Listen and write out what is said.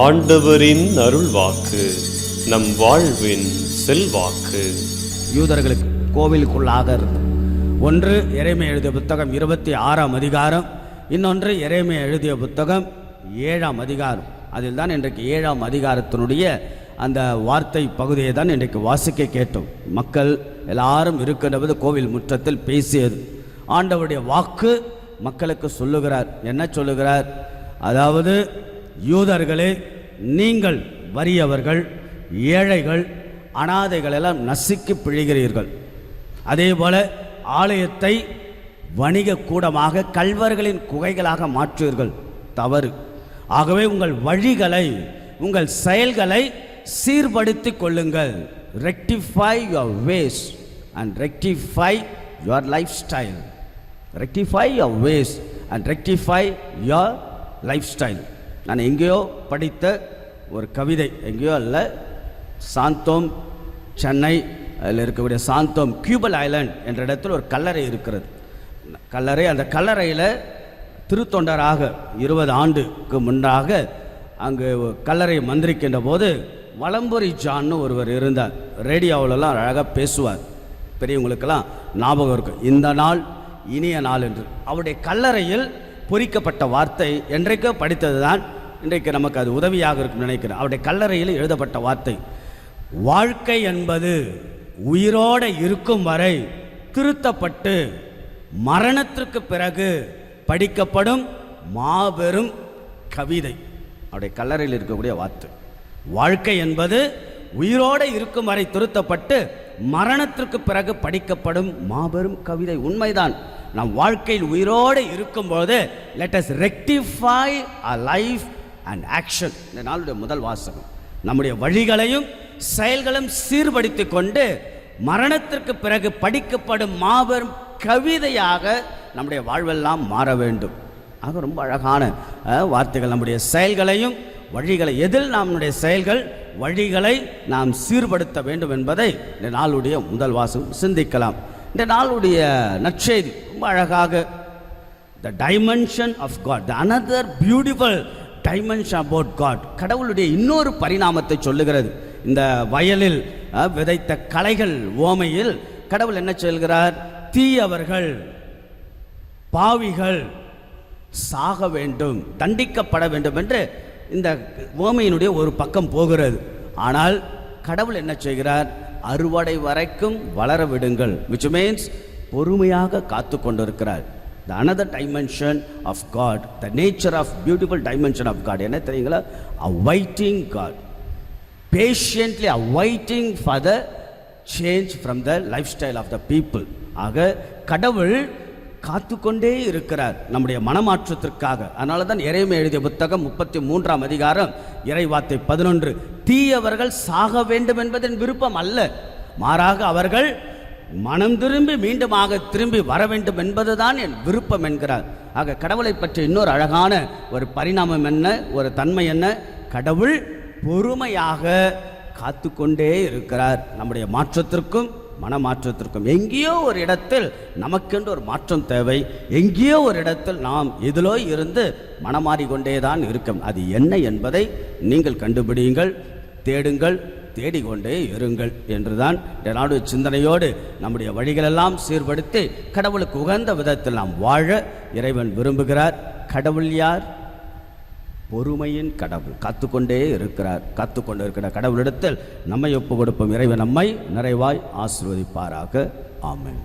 ஆண்டவரின் அருள்வாக்கு நம் வாழ்வின் செல்வாக்கு. யூதர்களுக்கு கோவிலுக்குள்ளாக இருந்து ஒன்று இறைமை எழுதிய புத்தகம் இருபத்தி ஆறாம் அதிகாரம் இன்னொன்று இறைமை எழுதிய புத்தகம் ஏழாம் அதிகாரம். அதில் தான் இன்றைக்கு ஏழாம் அதிகாரத்தினுடைய அந்த வார்த்தை பகுதியை தான் இன்றைக்கு வாசிக்க கேட்டோம். மக்கள் எல்லாரும் இருக்கின்றபோது கோவில் முற்றத்தில் பேசியது. ஆண்டவருடைய வாக்கு மக்களுக்கு சொல்லுகிறார். என்ன சொல்லுகிறார்? அதாவது யூதர்களே நீங்கள் வறியவர்கள் ஏழைகள் அனாதைகள் எல்லாம் நசுக்கி பிழிகிறீர்கள். அதே போல ஆலயத்தை வணிக கூடமாக கல்வர்களின் குகைகளாக மாற்றுவீர்கள். தவறு. ஆகவே உங்கள் வழிகளை உங்கள் செயல்களை சீர்படுத்திக் கொள்ளுங்கள். Rectify your ways and rectify your life style rectify your ways and rectify your life style நான் எங்கேயோ படித்த ஒரு கவிதை எங்கேயோ அல்ல சாந்தோம் சென்னை அதில் இருக்கக்கூடிய சாந்தோம் கியூபல் ஐலாண்ட் என்ற இடத்தில் ஒரு கல்லறை இருக்கிறது. கல்லறை அந்த கல்லறையில் திருத்தொண்டராக இருபது ஆண்டுக்கு முன்னாக அங்கு கல்லறை மந்திரிக்கின்ற போது வலம்புரி ஜான்னு ஒருவர் இருந்தார். ரேடியோவிலலாம் அழகாக பேசுவார். பெரியவங்களுக்கெல்லாம் ஞாபகம் இருக்கும். இந்த நாள் இனிய நாள் என்று. அவருடைய கல்லறையில் பொறிக்கப்பட்ட வார்த்தை என்றைக்கோ படித்தது தான் இன்றைக்கு நமக்கு அது உதவியாக இருக்கும் நினைக்கிறேன். அவருடைய கல்லறையில் எழுதப்பட்ட வார்த்தை வாழ்க்கை என்பது உயிரோடு இருக்கும் வரை திருத்தப்பட்டு மரணத்திற்கு பிறகு படிக்கப்படும் மாபெரும் கவிதை. அவருடைய கல்லறையில் இருக்கக்கூடிய வார்த்தை வாழ்க்கை என்பது உயிரோடு இருக்கும் வரை திருத்தப்பட்டு மரணத்திற்கு பிறகு படிக்கப்படும் மாபெரும் கவிதை. உண்மைதான். நம் வாழ்க்கையில் உயிரோடு இருக்கும்போது let us rectify a life and action இந்த நாளுடைய முதல் வாசகம். நம்முடைய வழிகளையும் செயல்களும் சீர்படுத்தி கொண்டு மரணத்திற்கு பிறகு படிக்கப்படும் மாபெரும் கவிதையாக நம்முடைய வாழ்வெல்லாம் மாற வேண்டும். ஆக ரொம்ப அழகான வார்த்தைகள். நம்முடைய செயல்களையும் வழிகளை எதில் நம்முடைய செயல்கள் வழிகளை நாம் சீர்படுத்த வேண்டும் என்பதை இந்த நாளுடைய முதல் வாசம் சிந்திக்கலாம். இந்த நாளுடைய நற்செய்தி ரொம்ப அழகாக the dimension of God the another beautiful dimension about God கடவுளுடைய இன்னொரு பரிணாமத்தை சொல்லுகிறது. இந்த வயலில் விதைத்த கலைகள் ஓமையில் கடவுள் என்ன சொல்கிறார்? தீயவர்கள் பாவிகள் சாக வேண்டும் தண்டிக்கப்பட வேண்டும் என்று இந்த ஓமையினுடைய ஒரு பக்கம் போகிறது. ஆனால் கடவுள் என்ன செய்கிறார்? அறுவடை வரைக்கும் வளர விடுங்கள் விச் மீன்ஸ் பொறுமையாக காத்து கொண்டிருக்கிறார். The another dimension of God the nature of beautiful dimension of God என்ன தெரியுங்களா? Awaiting God patiently awaiting for the change from the life style of the people ஆக கடவுள் காத்துக்கொண்டே இருக்கிறார் நம்முடைய மனமாற்றத்திற்காக. அதனால தான் இறைமை எழுதிய புத்தகம் முப்பத்தி மூன்றாம் அதிகாரம் இறைவார்த்தை பதினொன்று. தீயவர்கள் சாக வேண்டும் என்பதன் விருப்பம் அல்ல. மாறாக அவர்கள் மனம் திரும்பி மீண்டுமாக திரும்பி வர வேண்டும் என்பதுதான் என் விருப்பம் என்கிறார். ஆக கடவுளை பற்றி இன்னொரு அழகான ஒரு பரிணாமம் என்ன ஒரு தன்மை என்ன? கடவுள் பொறுமையாக காத்துக்கொண்டே இருக்கிறார். நம்முடைய மாற்றத்திற்கும் மனமாற்றத்திற்கும். எங்கேயோ ஒரு இடத்தில் நமக்கென்று ஒரு மாற்றம் தேவை. எங்கேயோ ஒரு இடத்தில் நாம் எதிலோ இருந்து மனமாறிக்கொண்டே தான் இருக்கும். அது என்ன என்பதை நீங்கள் கண்டுபிடியுங்கள் தேடுங்கள் தேடிக்கொண்டே இருங்கள் என்றுதான் இந்த நாடு சிந்தனையோடு நம்முடைய வழிகளெல்லாம் சீர்படுத்தி கடவுளுக்கு உகந்த விதத்தில் நாம் வாழ இறைவன் விரும்புகிறார். கடவுள் யார்? பொறுமையின் கடவுள். காத்துக்கொண்டே இருக்கிறார். காத்துக்கொண்டு இருக்கிற கடவுளிடத்தில் நம்மை ஒப்பு கொடுப்போம் இறைவன் நம்மை நிறைவாய் ஆசீர்வதிப்பாராக. ஆமென்.